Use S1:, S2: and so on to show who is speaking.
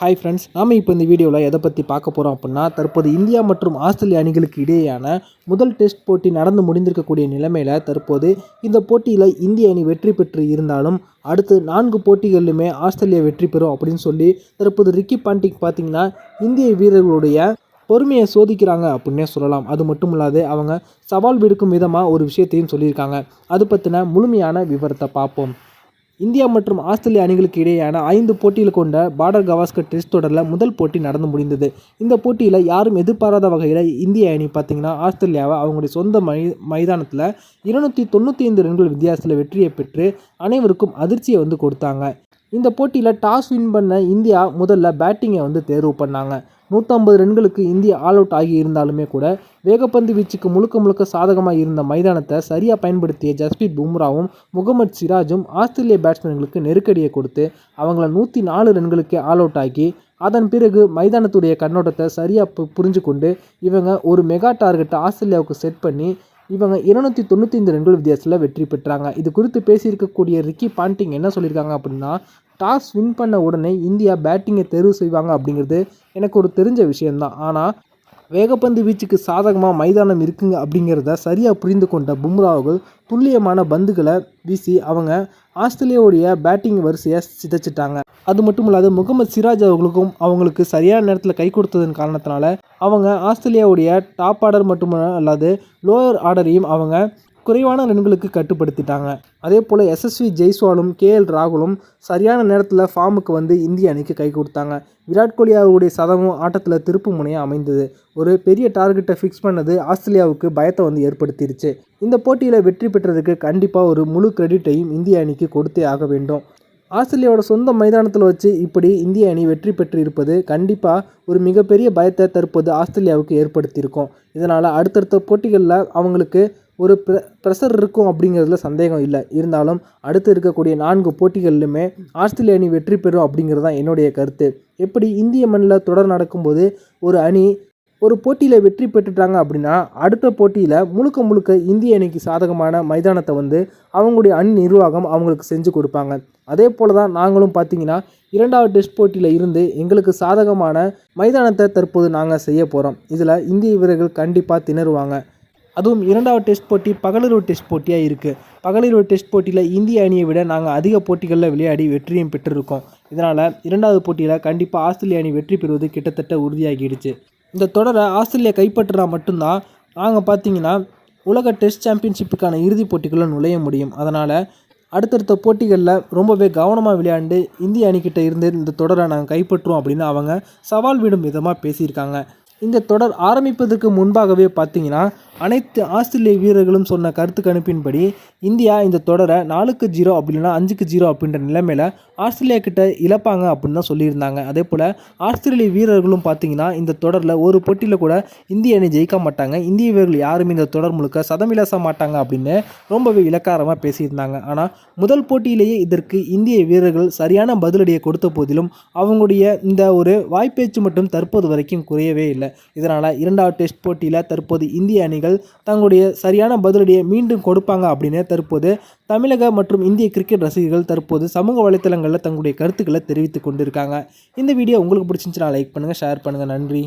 S1: Hi friends நாம் இப்போ இந்த வீடியோவில் எதை பற்றி பார்க்க போகிறோம் அப்படின்னா தற்போது இந்தியா மற்றும் ஆஸ்திரேலிய அணிகளுக்கு இடையேயான முதல் டெஸ்ட் போட்டி நடந்து முடிந்திருக்கக்கூடிய நிலைமையில் தற்போது இந்த போட்டியில் இந்திய அணி வெற்றி பெற்று இருந்தாலும் அடுத்து நான்கு போட்டிகளிலுமே ஆஸ்திரேலியா வெற்றி பெறும் அப்படின்னு சொல்லி தற்போது ரிக்கி பாண்டிக் பார்த்தீங்கன்னா இந்திய வீரர்களுடைய பொறுமையை சோதிக்கிறாங்க அப்படின்னே சொல்லலாம். அது மட்டும் இல்லாது அவங்க சவால் விடுக்கும் விதமாக ஒரு விஷயத்தையும் சொல்லியிருக்காங்க. அது பற்றின முழுமையான விவரத்தை பார்ப்போம். இந்தியா மற்றும் ஆஸ்திரேலிய அணிகளுக்கு இடையேயான ஐந்து போட்டிகள் கொண்ட பார்டர் கவாஸ்கர் டெஸ்ட் தொடரில் முதல் போட்டி நடந்து முடிந்தது. இந்த போட்டியில் யாரும் எதிர்பாராத வகையில் இந்திய அணி பார்த்திங்கன்னா ஆஸ்திரேலியாவை அவங்களுடைய சொந்த மை மைதானத்தில் இருநூற்றி தொண்ணூற்றி ஐந்து ரன்கள் வித்தியாசத்தில் வெற்றியை பெற்று அனைவருக்கும் அதிர்ச்சியை வந்து கொடுத்தாங்க. இந்த போட்டியில் டாஸ் வின் பண்ண இந்தியா முதல்ல பேட்டிங்கை வந்து தேர்வு பண்ணாங்க. நூற்றம்பது ரன்களுக்கு இந்தியா ஆல் அவுட் ஆகி இருந்தாலுமே கூட வேகப்பந்து வீச்சுக்கு முழுக்க முழுக்க சாதகமாக இருந்த மைதானத்தை சரியாக பயன்படுத்திய ஜஸ்பீத் பும்ராவும் முகமது சிராஜும் ஆஸ்திரேலிய பேட்ஸ்மேன்களுக்கு நெருக்கடியை கொடுத்து அவங்கள நூற்றி நாலு ரன்களுக்கே ஆல் அவுட் ஆகி அதன் பிறகு மைதானத்துடைய கண்ணோட்டத்தை சரியாக பு புரிஞ்சு கொண்டு இவங்க ஒரு மெகா டார்கெட்டை ஆஸ்திரேலியாவுக்கு செட் பண்ணி இவங்க இருநூத்தி தொண்ணூற்றி ரன்கள் வித்தியாசத்தில் வெற்றி பெற்றாங்க. இது குறித்து பேசியிருக்கக்கூடிய ரிக்கி பாண்டிங் என்ன சொல்லியிருக்காங்க அப்படின்னா டாஸ் வின் பண்ண உடனே இந்தியா பேட்டிங்கை தேர்வு செய்வாங்க அப்படிங்கிறது எனக்கு ஒரு தெரிஞ்ச விஷயம்தான். ஆனால் வேகப்பந்து வீச்சுக்கு சாதகமாக மைதானம் இருக்குங்க அப்படிங்கிறத சரியாக புரிந்து கொண்ட பும்ராவுகள் துல்லியமான பந்துகளை வீசி அவங்க ஆஸ்திரேலியாவுடைய பேட்டிங் வரிசையை சிதைச்சிட்டாங்க. அது மட்டும் இல்லாத முகமது சிராஜ் அவர்களுக்கும் அவங்களுக்கு சரியான நேரத்தில் கை கொடுத்ததன் காரணத்தினால அவங்க ஆஸ்திரேலியாவுடைய டாப் ஆர்டர் மட்டும் அல்லாது லோயர் ஆர்டரையும் அவங்க குறைவான ரன்களுக்கு கட்டுப்படுத்திட்டாங்க. அதே போல் எஸ்எஸ்வி ஜெய்ஸ்வாலும் கேஎல் ராகுலும் சரியான நேரத்தில் ஃபார்முக்கு வந்து இந்திய அணிக்கு கை கொடுத்தாங்க. விராட் கோலி அவருடைய சதமும் ஆட்டத்தில் திருப்பு முனையாக அமைந்தது. ஒரு பெரிய டார்கெட்டை ஃபிக்ஸ் பண்ணது ஆஸ்திரேலியாவுக்கு பயத்தை வந்து ஏற்படுத்திடுச்சு இந்த போட்டியில் வெற்றி பெற்றதுக்கு கண்டிப்பாக ஒரு முழு கிரெடிட்டையும் இந்திய அணிக்கு கொடுத்தே ஆக வேண்டும். ஆஸ்திரேலியாவோட சொந்த மைதானத்தில் வச்சு இப்படி இந்திய அணி வெற்றி பெற்று இருப்பது கண்டிப்பாக ஒரு மிகப்பெரிய பயத்தை தற்போது ஆஸ்திரேலியாவுக்கு ஏற்படுத்தியிருக்கும். இதனால் அடுத்தடுத்த போட்டிகளில் அவங்களுக்கு ஒரு ப்ர ப்ரெஷர் இருக்கும் அப்படிங்கிறதுல சந்தேகம் இல்லை. இருந்தாலும் அடுத்து இருக்கக்கூடிய நான்கு போட்டிகளிலுமே ஆஸ்திரேலிய அணி வெற்றி பெறும் அப்படிங்கிறது தான் என்னுடைய கருத்து. எப்படி இந்திய மண்ணில் தொடர் நடக்கும்போது ஒரு அணி ஒரு போட்டியில் வெற்றி பெற்றுட்டாங்க அப்படின்னா அடுத்த போட்டியில் முழுக்க முழுக்க இந்திய அணிக்கு சாதகமான மைதானத்தை வந்து அவங்களுடைய அணி நிர்வாகம் அவங்களுக்கு செஞ்சு கொடுப்பாங்க. அதே போல் தான் நாங்களும் பார்த்தீங்கன்னா இரண்டாவது டெஸ்ட் போட்டியில் இருந்து எங்களுக்கு சாதகமான மைதானத்தை தற்போது நாங்கள் செய்ய போகிறோம் இதில் இந்திய வீரர்கள் கண்டிப்பாக திணறுவாங்க. அதுவும் இரண்டாவது டெஸ்ட் போட்டி பகலிரவு டெஸ்ட் போட்டியாக இருக்குது பகலிரவு டெஸ்ட் போட்டியில் இந்திய அணியை விட நாங்கள் அதிக போட்டிகளில் விளையாடி வெற்றியும் பெற்றிருக்கோம். இதனால் இரண்டாவது போட்டியில் கண்டிப்பாக ஆஸ்திரேலிய அணி வெற்றி பெறுவது கிட்டத்தட்ட உறுதியாகிடுச்சு. இந்த தொடரை ஆஸ்திரேலியா கைப்பற்றினா மட்டும்தான் நாங்கள் பார்த்தீங்கன்னா உலக டெஸ்ட் சாம்பியன்ஷிப்புக்கான இறுதிப் போட்டிகளில் நுழைய முடியும். அதனால் அடுத்தடுத்த போட்டிகளில் ரொம்பவே கவனமாக விளையாண்டு இந்திய அணிக்கிட்ட இருந்து இந்த தொடரை நாங்கள் கைப்பற்றுவோம் அப்படின்னு அவங்க சவால் விடும் விதமாக பேசியிருக்காங்க. இந்த தொடர் ஆரம்பிப்பதற்கு முன்பாகவே பார்த்தீங்கன்னா அனைத்து ஆஸ்திரேலிய வீரர்களும் சொன்ன கருத்து கணிப்பின்படி இந்தியா இந்த தொடரை நாலுக்கு ஜீரோ அப்படின்னா அஞ்சுக்கு ஜீரோ அப்படின்ற நிலைமையில் ஆஸ்திரேலியா கிட்ட இழப்பாங்க அப்படின்னு தான் சொல்லியிருந்தாங்க. அதே போல் ஆஸ்திரேலிய வீரர்களும் பார்த்தீங்கன்னா இந்த தொடரில் ஒரு போட்டியில் கூட இந்திய அணி ஜெயிக்க மாட்டாங்க. இந்திய வீரர்கள் யாருமே இந்த தொடர் முழுக்க சதம் இழச மாட்டாங்க அப்படின்னு ரொம்பவே இலக்காரமாக பேசியிருந்தாங்க. ஆனால் முதல் போட்டியிலேயே இதற்கு இந்திய வீரர்கள் சரியான பதிலடியை கொடுத்த போதிலும் அவங்களுடைய இந்த ஒரு வாய்ப்பேச்சு மட்டும் தற்போது வரைக்கும் குறையவே இல்லை. இதனால் இரண்டாவது டெஸ்ட் போட்டியில் தற்போது இந்திய அணிகள் தங்களுடைய சரியான பதிலடியை மீண்டும் கொடுப்பாங்க அப்படின்னு தற்போது தமிழக மற்றும் இந்திய கிரிக்கெட் ரசிகர்கள் தற்போது சமூக வலைத்தளங்களில் தங்களுடைய கருத்துக்களை தெரிவித்து கொண்டிருக்காங்க. இந்த வீடியோ உங்களுக்கு பிடிச்சிருந்துச்சுன்னா லைக் பண்ணுங்கள் ஷேர் பண்ணுங்கள் நன்றி.